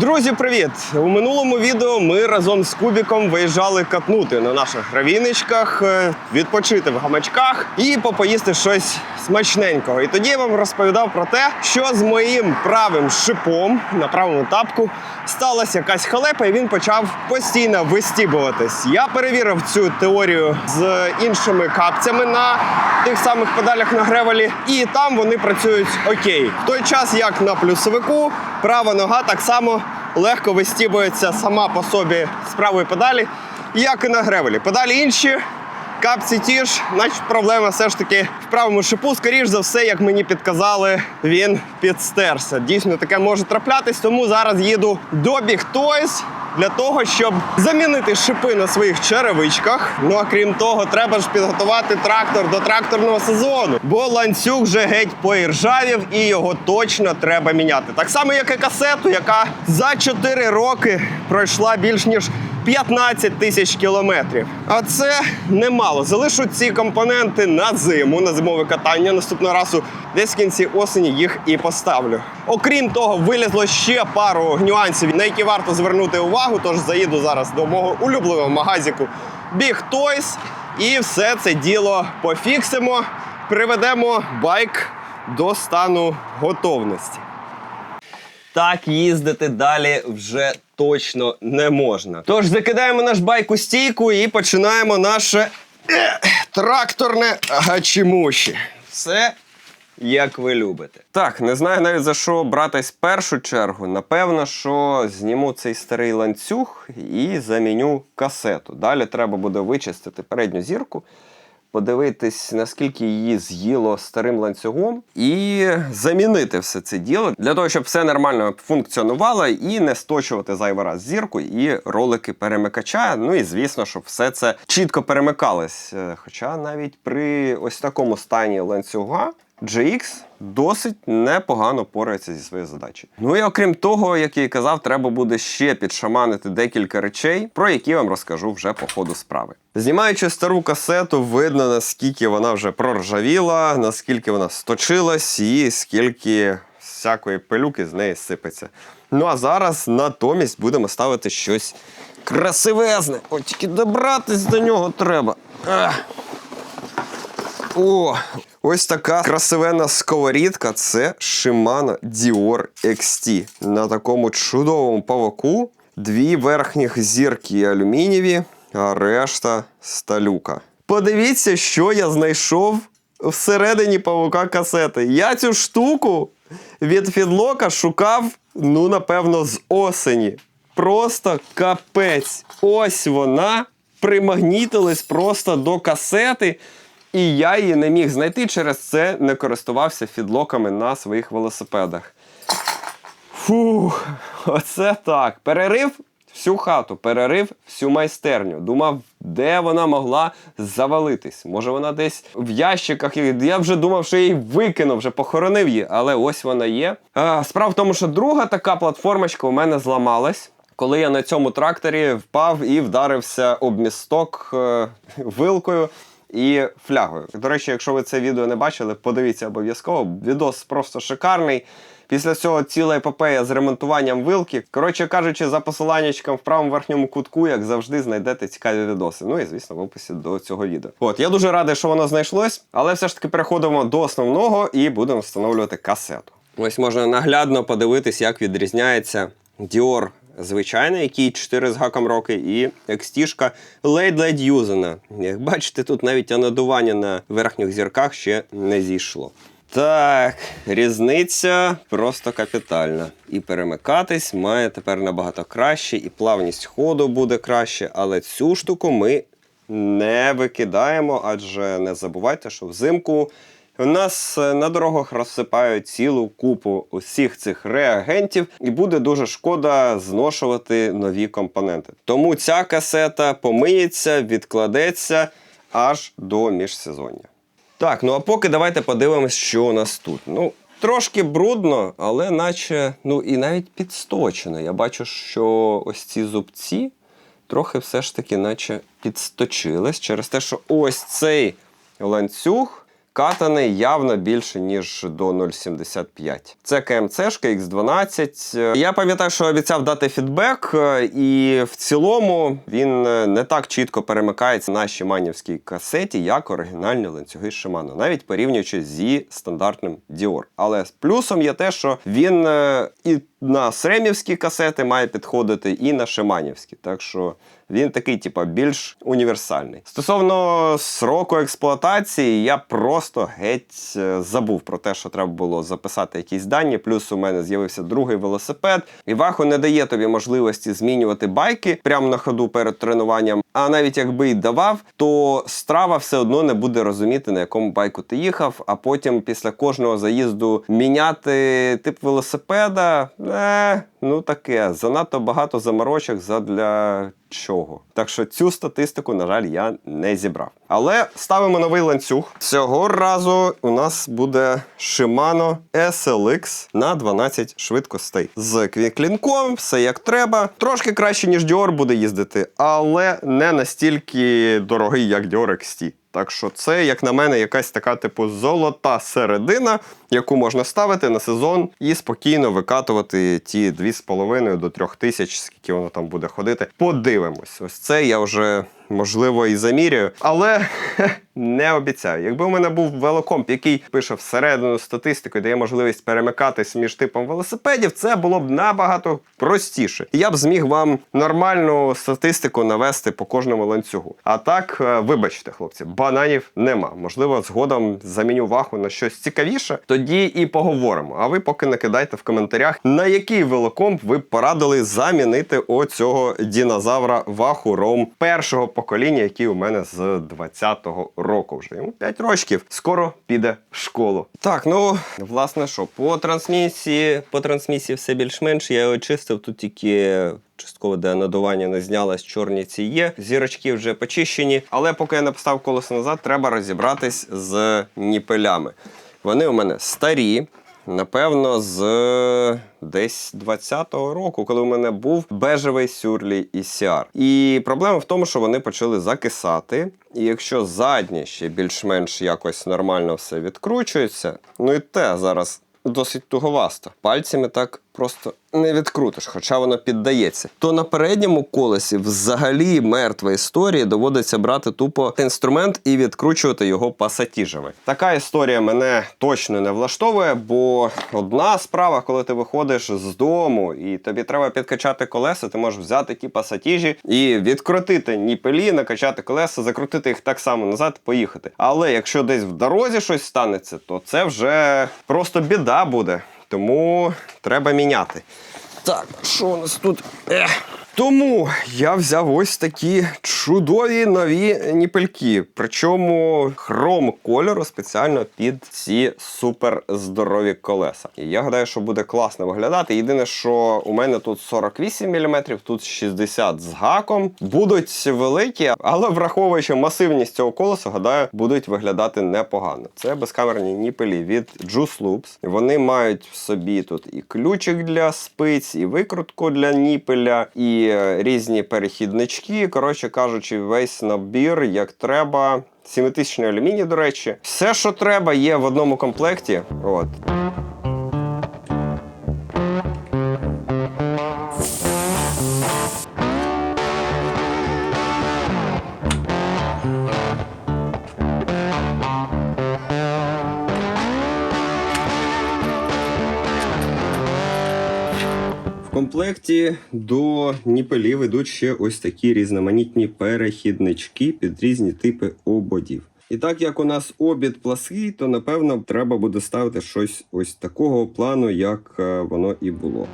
Друзі, привіт! У минулому відео ми разом з Кубіком виїжджали катнути на наших гравіничках, е, відпочити в гамачках і попоїсти щось смачненького. І тоді я вам розповідав про те, що з моїм правим шипом на правому тапку сталася якась халепа, і він почав постійно вистібуватись. Я перевірив цю теорію з іншими капцями на тих самих педалях на гревелі, і там вони працюють окей. В той час, як на плюсовику, права нога так само легко вистібується сама по собі з правої педалі, як і на гревелі. Педалі інші. Капці ті ж, значить проблема все ж таки в правому шипу. Скоріш за все, як мені підказали, він підстерся. Дійсно, таке може траплятись, тому зараз їду до Toys для того, щоб замінити шипи на своїх черевичках. Ну а крім того, треба ж підготувати трактор до тракторного сезону, бо ланцюг вже геть поіржавів і його точно треба міняти. Так само, як і касету, яка за 4 роки пройшла більш ніж 15 тисяч кілометрів. А це немало. Залишу ці компоненти на зиму, на зимове катання. Наступного разу десь в кінці осені їх і поставлю. Окрім того, вилізло ще пару нюансів, на які варто звернути увагу. Тож заїду зараз до мого улюбленого магазику Big Toys і все це діло пофіксимо. Приведемо байк до стану готовності. Так їздити далі вже точно не можна. Тож закидаємо наш байк у стійку і починаємо наше е, тракторне гачимуші. Все як ви любите. Так, не знаю навіть за що братись в першу чергу. Напевно, що зніму цей старий ланцюг і заміню касету. Далі треба буде вичистити передню зірку подивитись, наскільки її з'їло старим ланцюгом, і замінити все це діло для того, щоб все нормально функціонувало і не сточувати зайвий раз зірку і ролики перемикача. Ну і звісно, щоб все це чітко перемикалось. Е, Хоча навіть при ось такому стані ланцюга. GX досить непогано порається зі своєю задачею. Ну і окрім того, як я і казав, треба буде ще підшаманити декілька речей, про які вам розкажу вже по ходу справи. Знімаючи стару касету, видно наскільки вона вже проржавіла, наскільки вона сточилась, і скільки всякої пилюки з неї сипеться. Ну а зараз натомість будемо ставити щось красивезне. От тільки добратись до нього треба. О, ось така красивенна сковорідка. Це Shimano Dior XT. На такому чудовому павоку. Дві верхніх зірки алюмінієві, а решта сталюка. Подивіться, що я знайшов всередині павука касети. Я цю штуку від фідлока шукав, ну, напевно, з осені. Просто капець. Ось вона примагнітилась просто до касети. І я її не міг знайти, через це не користувався фідлоками на своїх велосипедах. Фух, оце так. Перерив всю хату, перерив всю майстерню. Думав, де вона могла завалитись. Може, вона десь в ящиках. Я вже думав, що її викинув, вже похоронив її, але ось вона є. Справа в тому, що друга така платформочка у мене зламалась. Коли я на цьому тракторі впав і вдарився об місток е, вилкою і флягою. До речі, якщо ви це відео не бачили, подивіться обов'язково. Відос просто шикарний. Після цього ціла епопея з ремонтуванням вилки. Коротше кажучи, за посиланнячком в правому верхньому кутку, як завжди, знайдете цікаві відоси. Ну і звісно, в описі до цього відео. От я дуже радий, що воно знайшлось, але все ж таки переходимо до основного і будемо встановлювати касету. Ось можна наглядно подивитись, як відрізняється Dior звичайний, який 4 з гаком роки, і XT-шка ледь-ледь юзана. Як бачите, тут навіть анодування на верхніх зірках ще не зійшло. Так, різниця просто капітальна. І перемикатись має тепер набагато краще, і плавність ходу буде краще, але цю штуку ми не викидаємо, адже не забувайте, що взимку у нас е, на дорогах розсипають цілу купу усіх цих реагентів, і буде дуже шкода зношувати нові компоненти. Тому ця касета помиється, відкладеться аж до міжсезоння. Так, ну а поки давайте подивимось, що у нас тут. Ну, трошки брудно, але наче, ну і навіть підсточено. Я бачу, що ось ці зубці трохи все ж таки, наче підсточились через те, що ось цей ланцюг Катаний явно більше, ніж до 0,75. Це КМЦшка X12. Е, Я пам'ятаю, що обіцяв дати фідбек, е, і в цілому він е, не так чітко перемикається на шиманівській касеті, як оригінальні ланцюги Shimano, навіть порівнюючи зі стандартним Dior. Але плюсом є те, що він е, і на сремівські касети має підходити, і на шиманівські. Так що він такий, типа, більш універсальний. Стосовно сроку експлуатації, я просто геть е, забув про те, що треба було записати якісь дані. Плюс у мене з'явився другий велосипед. І Вахо не дає тобі можливості змінювати байки прямо на ходу перед тренуванням. А навіть якби й давав, то страва все одно не буде розуміти, на якому байку ти їхав, а потім після кожного заїзду міняти тип велосипеда. Е, ну таке, занадто багато заморочок задля чого. Так що цю статистику, на жаль, я не зібрав. Але ставимо новий ланцюг. Цього разу у нас буде Shimano SLX на 12 швидкостей. З квіклінком, все як треба. Трошки краще, ніж Dior буде їздити, але не настільки дорогий, як Dior XT. Так що це, як на мене, якась така типу золота середина, яку можна ставити на сезон і спокійно викатувати ті 2,5 до 3 тисяч, скільки воно там буде ходити. Подивимось. Ось це я вже можливо і замірюю, але не обіцяю. Якби у мене був велокомп, який пише всередину статистику, і дає можливість перемикатись між типом велосипедів, це було б набагато простіше. Я б зміг вам нормальну статистику навести по кожному ланцюгу. А так, е, вибачте, хлопці, бананів нема. Можливо, згодом заміню ваху на щось цікавіше. Тоді і поговоримо. А ви поки накидайте в коментарях, на який велокомп ви б порадили замінити оцього дінозавра ваху Ром першого покоління, який у мене з 20-го року вже. Йому 5 років. Скоро піде в школу. Так, ну власне що, по трансмісії, по трансмісії все більш-менш я його чистив. Тут тільки частково де надування не знялось, чорні ці є. Зірочки вже почищені. Але поки я не поставив колесо назад, треба розібратись з ніпелями. Вони у мене старі. Напевно, з десь 20-го року, коли у мене був бежевий сюрлі і Сіар. І проблема в тому, що вони почали закисати. І якщо задні ще більш-менш якось нормально все відкручується, ну і те зараз досить туговасто. Пальцями так просто не відкрутиш, хоча воно піддається. То на передньому колесі взагалі мертва історія доводиться брати тупо інструмент і відкручувати його пасатіжами. Така історія мене точно не влаштовує, бо одна справа, коли ти виходиш з дому і тобі треба підкачати колеса, ти можеш взяти ті пасатіжі і відкрутити ніпелі, накачати колеса, закрутити їх так само назад, поїхати. Але якщо десь в дорозі щось станеться, то це вже просто біда буде. Тому треба міняти. Так, що у нас тут? Ех. Тому я взяв ось такі чудові нові ніпельки. Причому хром кольору спеціально під ці супер здорові колеса. І я гадаю, що буде класно виглядати. Єдине, що у мене тут 48 мм, тут 60 з гаком. Будуть великі, але враховуючи масивність цього колеса, гадаю, будуть виглядати непогано. Це безкамерні ніпелі від Juice Loops. Вони мають в собі тут і ключик для спиць, і викрутку для ніпеля, і різні перехіднички. Коротше кажучи, весь набір як треба. 7000 алюміній, до речі. Все, що треба, є в одному комплекті. От. В комплекті до ніпелів ідуть ще ось такі різноманітні перехіднички під різні типи ободів. І так як у нас обід плаский, то напевно треба буде ставити щось ось такого плану, як е, воно і було.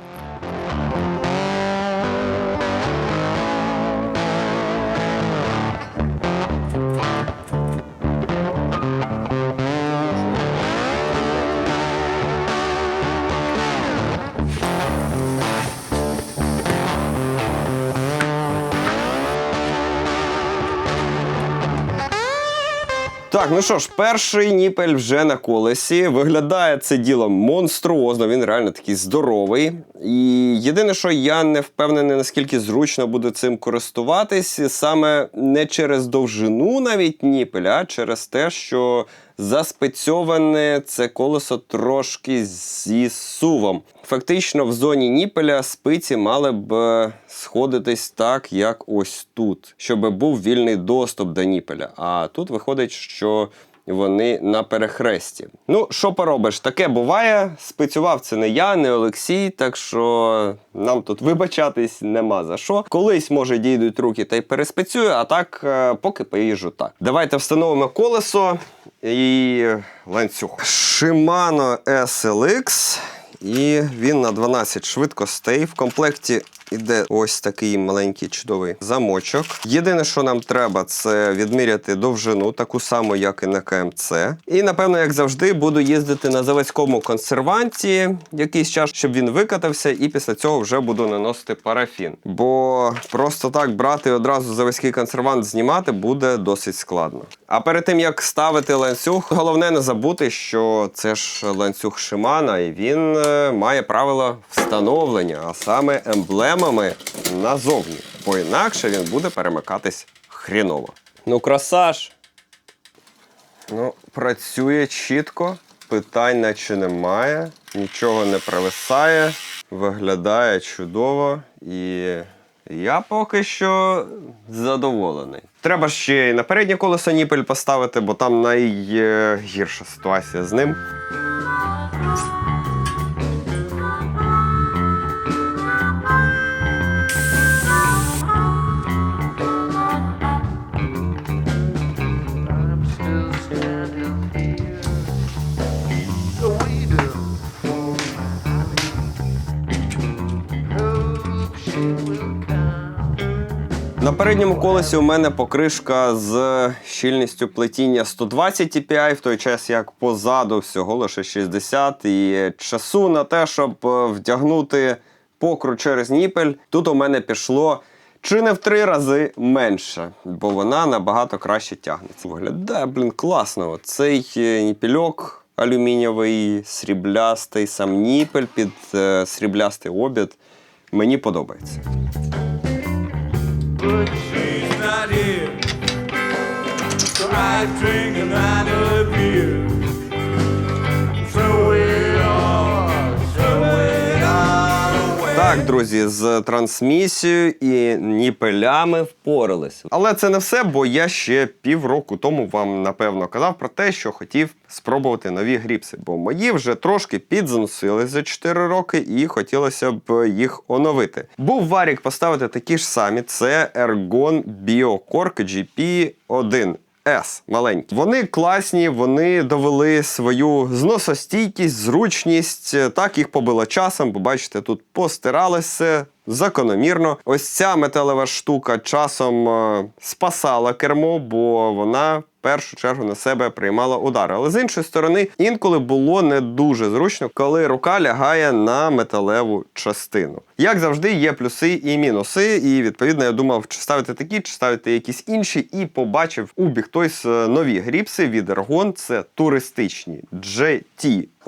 Так, ну що ж, перший ніпель вже на колесі. Виглядає це діло монструозно, він реально такий здоровий. І єдине, що я не впевнений, наскільки зручно буде цим користуватись, саме не через довжину навіть ніпеля, а через те, що заспецьоване це колесо трошки зі сувом. Фактично, в зоні ніпеля спиці мали б е, сходитись так, як ось тут, щоб був вільний доступ до ніпеля. А тут виходить, що вони на перехресті. Ну, що поробиш, таке буває. Спецював це не я, не Олексій, так що нам тут вибачатись нема за що. Колись, може, дійдуть руки та й переспецюю, а так е, поки поїжджу так. Давайте встановимо колесо і ланцюг. Shimano SLX. І він на 12 швидкостей. В комплекті іде ось такий маленький чудовий замочок. Єдине, що нам треба, це відміряти довжину, таку саму, як і на КМЦ. І напевно, як завжди, буду їздити на заводському консерванті якийсь час, щоб він викатався, і після цього вже буду наносити парафін. Бо просто так брати одразу заводський консервант знімати буде досить складно. А перед тим як ставити ланцюг, головне не забути, що це ж ланцюг Шимана, і він е, має правила встановлення, а саме емблемами назовні. Бо інакше він буде перемикатись хріново. Ну, красаж! Ну, працює чітко, питань наче немає, нічого не провисає, виглядає чудово і я поки що задоволений. Треба ще й на переднє колесо ніпель поставити, бо там найгірша ситуація з ним. На передньому колесі у мене покришка з щільністю плетіння 120 TPI, в той час як позаду всього лише 60 і часу на те, щоб е, вдягнути покру через ніпель, тут у мене пішло. Чи не в три рази менше, бо вона набагато краще тягнеться. Виглядає, блін, класно. Цей е, ніпельок алюмінієвий, сріблястий, сам ніпель під е, сріблястий обід. Мені подобається. But she's not here. So I drink another beer. Так, друзі, з трансмісією і ніпелями впоралися. Але це не все, бо я ще півроку тому вам напевно казав про те, що хотів спробувати нові гріпси, бо мої вже трошки підзносили за 4 роки і хотілося б їх оновити. Був варік поставити такі ж самі: це Ergon BioCork GP1. S маленькі. Вони класні, вони довели свою зносостійкість, зручність. Так їх побило часом, бо бачите, тут постиралися. закономірно. Ось ця металева штука часом е, спасала кермо, бо вона першу чергу на себе приймала удари. Але з іншої сторони, інколи було не дуже зручно, коли рука лягає на металеву частину. Як завжди, є плюси і мінуси. І відповідно я думав, чи ставити такі, чи ставити якісь інші, і побачив у Бігтойс нові гріпси від Ergon. Це туристичні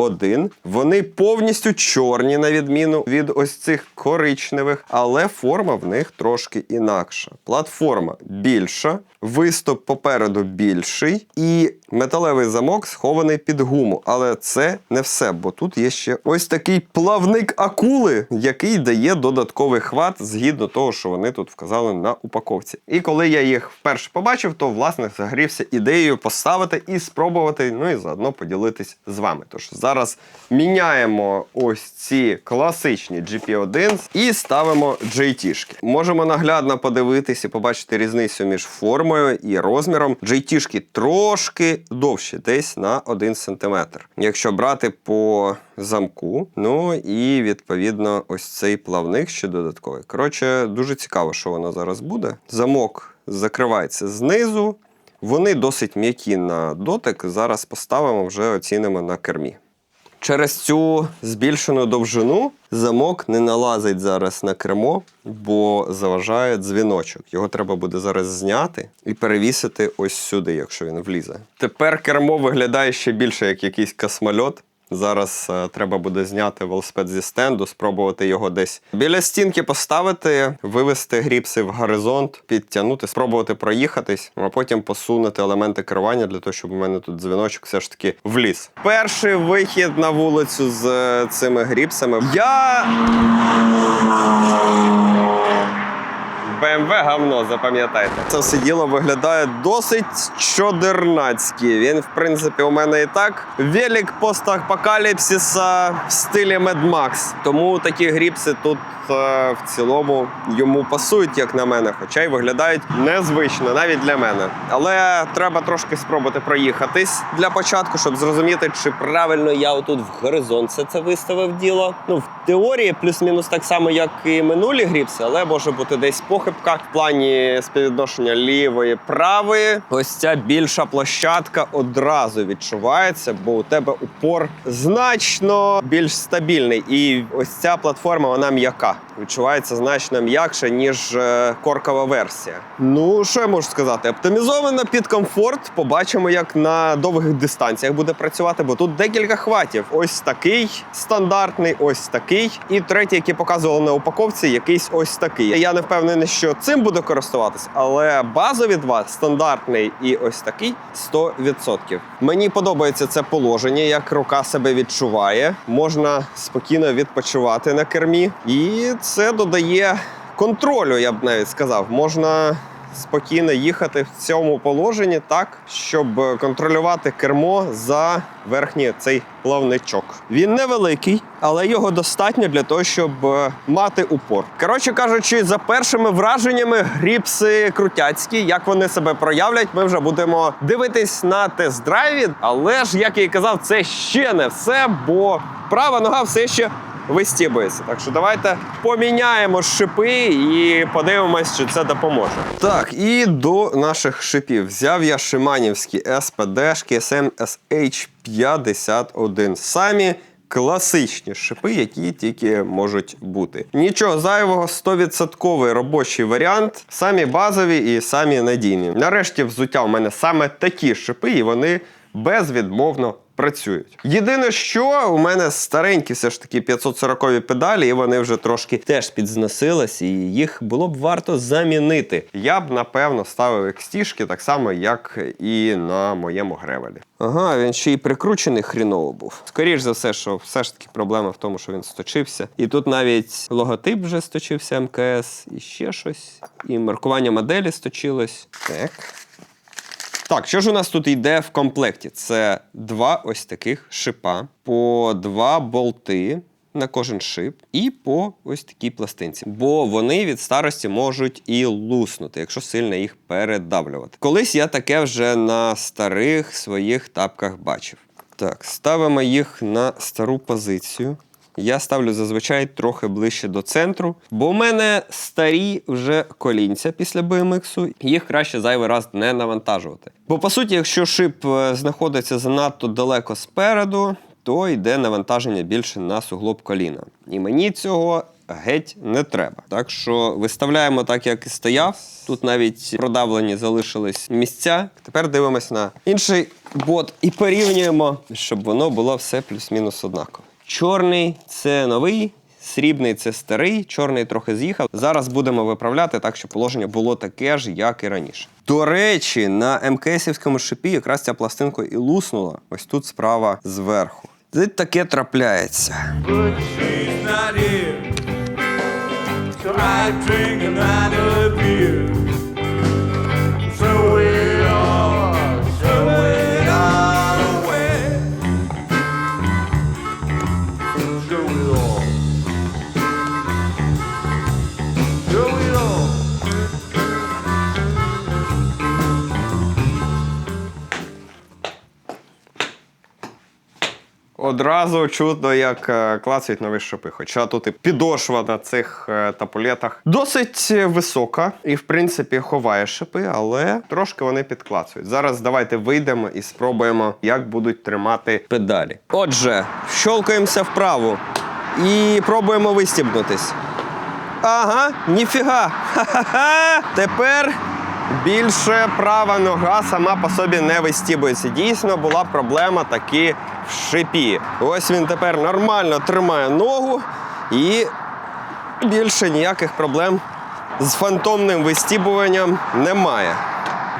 GT1. Вони повністю чорні, на відміну від ось цих коричневих, але форма в них трошки інакша. Платформа більша, виступ попереду більший, і металевий замок схований під гуму. Але це не все, бо тут є ще ось такий плавник акули, який дає додатковий хват згідно того, що вони тут вказали на упаковці. І коли я їх вперше побачив, то власне загрівся ідеєю поставити і спробувати, ну і заодно поділитись з вами. Тож зараз міняємо ось ці класичні GP1 і ставимо JT-шки. Можемо наглядно подивитись і побачити різницю між формою і розміром. JT-шки трошки довші, десь на 1 см. Якщо брати по замку, ну і відповідно ось цей плавник ще додатковий. Коротше, дуже цікаво, що воно зараз буде. Замок закривається знизу. Вони досить м'які на дотик. Зараз поставимо вже оцінимо на кермі. Через цю збільшену довжину замок не налазить зараз на кермо, бо заважає дзвіночок. Його треба буде зараз зняти і перевісити ось сюди, якщо він влізе. Тепер кермо виглядає ще більше як якийсь космольот. Зараз е, треба буде зняти велосипед зі стенду, спробувати його десь біля стінки поставити, вивести гріпси в горизонт, підтягнути, спробувати проїхатись, а потім посунути елементи керування для того, щоб у мене тут дзвіночок все ж таки вліз. Перший вихід на вулицю з е, цими гріпсами. Я БМВ говно, запам'ятайте. Це все діло виглядає досить чодернацьки. Він, в принципі, у мене і так велик постапокаліпсиса в стилі Mad Max. Тому такі гріпси тут е, в цілому йому пасують, як на мене, хоча й виглядають незвично, навіть для мене. Але треба трошки спробувати проїхатись для початку, щоб зрозуміти, чи правильно я отут в горизонт все це виставив діло. Ну, в теорії плюс-мінус так само, як і минулі гріпси, але може бути десь похибка в плані співвідношення лівої правої. Ось ця більша площадка одразу відчувається, бо у тебе упор значно більш стабільний. І ось ця платформа вона м'яка. Відчувається значно м'якше, ніж е, коркова версія. Ну, що я можу сказати? Оптимізовано під комфорт. Побачимо, як на довгих дистанціях буде працювати, бо тут декілька хватів. Ось такий стандартний, ось такий. І третій, який показували на упаковці, якийсь ось такий. Я не впевнений, що цим буду користуватись, але базові два стандартний і ось такий 100%. Мені подобається це положення, як рука себе відчуває. Можна спокійно відпочивати на кермі, і це додає контролю, я б навіть сказав. Можна спокійно їхати в цьому положенні так, щоб контролювати кермо за верхній цей плавничок. Він невеликий, але його достатньо для того, щоб е, мати упор. Коротше кажучи, за першими враженнями гріпси крутяцькі, як вони себе проявлять, ми вже будемо дивитись на тест-драйві. Але ж, як я і казав, це ще не все, бо права нога все ще вистібується. Так що давайте поміняємо шипи і подивимось, чи це допоможе. Так, і до наших шипів взяв я шиманівські СПДшки SMSH 51. Самі класичні шипи, які тільки можуть бути. Нічого зайвого, 100% робочий варіант, самі базові і самі надійні. Нарешті взуття у мене саме такі шипи, і вони безвідмовно працюють. Єдине, що у мене старенькі все ж таки 540 педалі, і вони вже трошки теж підзносились, і їх було б варто замінити. Я б напевно ставив екстішки так само, як і на моєму гревелі. Ага, він ще й прикручений хріново був. Скоріш за все, що все ж таки проблема в тому, що він сточився. І тут навіть логотип вже сточився МКС, і ще щось. І маркування моделі сточилось. Так. Так, що ж у нас тут йде в комплекті? Це два ось таких шипа, по два болти на кожен шип, і по ось такій пластинці. Бо вони від старості можуть і луснути, якщо сильно їх передавлювати. Колись я таке вже на старих своїх тапках бачив. Так, ставимо їх на стару позицію. Я ставлю зазвичай трохи ближче до центру, бо у мене старі вже колінця після BMX, їх краще зайвий раз не навантажувати. Бо по суті, якщо шип е, знаходиться занадто далеко спереду, то йде навантаження більше на суглоб коліна. І мені цього геть не треба. Так що виставляємо так, як і стояв. Тут навіть продавлені залишились місця. Тепер дивимось на інший бот і порівнюємо, щоб воно було все плюс-мінус однаково. Чорний це новий, срібний це старий, чорний трохи з'їхав. Зараз будемо виправляти так, щоб положення було таке ж, як і раніше. До речі, на МКСівському шипі якраз ця пластинка і луснула. Ось тут справа зверху. Це таке трапляється. But She's not here. So I drink another beer. Одразу чутно, як е, клацають нові шипи. Хоча тут і підошва на цих е, тапулетах досить висока і, в принципі, ховає шипи, але трошки вони підклацують. Зараз давайте вийдемо і спробуємо, як будуть тримати педалі. Отже, щолкаємося вправо і пробуємо вистібнутись. Ага, ніфіга. Ха-ха-ха. Тепер більше права нога сама по собі не вистібується. Дійсно була проблема таки в шипі. Ось він тепер нормально тримає ногу і більше ніяких проблем з фантомним вистібуванням немає.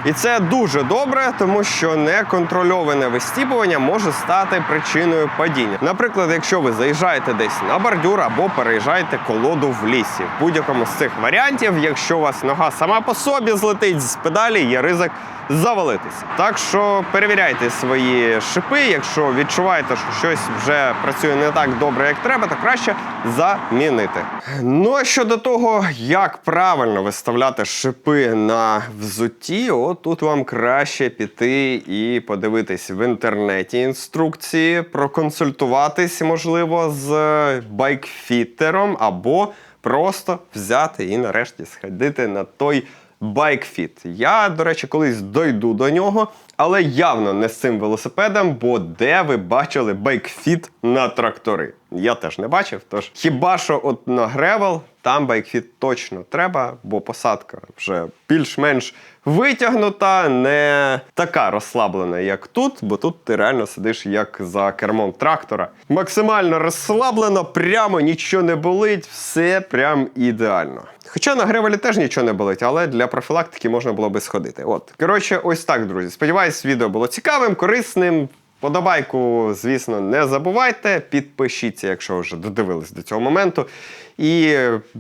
І це дуже добре, тому що неконтрольоване вистібування може стати причиною падіння. Наприклад, якщо ви заїжджаєте десь на бордюр або переїжджаєте колоду в лісі. В будь-якому з цих варіантів, якщо у вас нога сама по собі злетить з педалі, є ризик завалитися. Так що перевіряйте свої шипи. Якщо відчуваєте, що щось вже працює не так добре, як треба, то краще замінити. Ну а щодо того, як правильно виставляти шипи на взутті, тут вам краще піти і подивитись в інтернеті інструкції, проконсультуватись, можливо, з байкфітером, або просто взяти і нарешті сходити на той байкфіт. Я, до речі, колись дойду до нього, але явно не з цим велосипедом, бо де ви бачили байкфіт на трактори? Я теж не бачив. Тож хіба що от на гревел там байкфіт точно треба, бо посадка вже більш-менш витягнута, не така розслаблена, як тут, бо тут ти реально сидиш як за кермом трактора. Максимально розслаблено, прямо нічого не болить, все прям ідеально. Хоча на гревелі теж нічого не болить, але для профілактики можна було би сходити. От, коротше, ось так, друзі. Сподіваюсь, відео було цікавим, корисним. Подобайку, звісно, не забувайте. Підпишіться, якщо вже додивились до цього моменту. І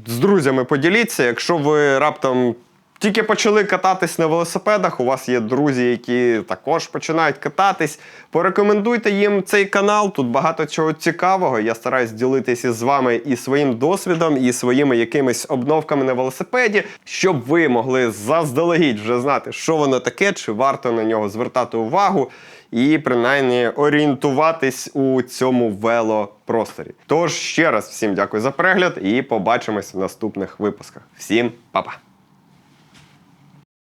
з друзями поділіться, якщо ви раптом тільки почали кататись на велосипедах, у вас є друзі, які також починають кататись. Порекомендуйте їм цей канал. Тут багато чого цікавого. Я стараюсь ділитися з вами і своїм досвідом, і своїми якимись обновками на велосипеді, щоб ви могли заздалегідь вже знати, що воно таке, чи варто на нього звертати увагу. І принаймні орієнтуватись у цьому велопросторі. Тож ще раз всім дякую за перегляд і побачимось в наступних випусках. Всім па-па!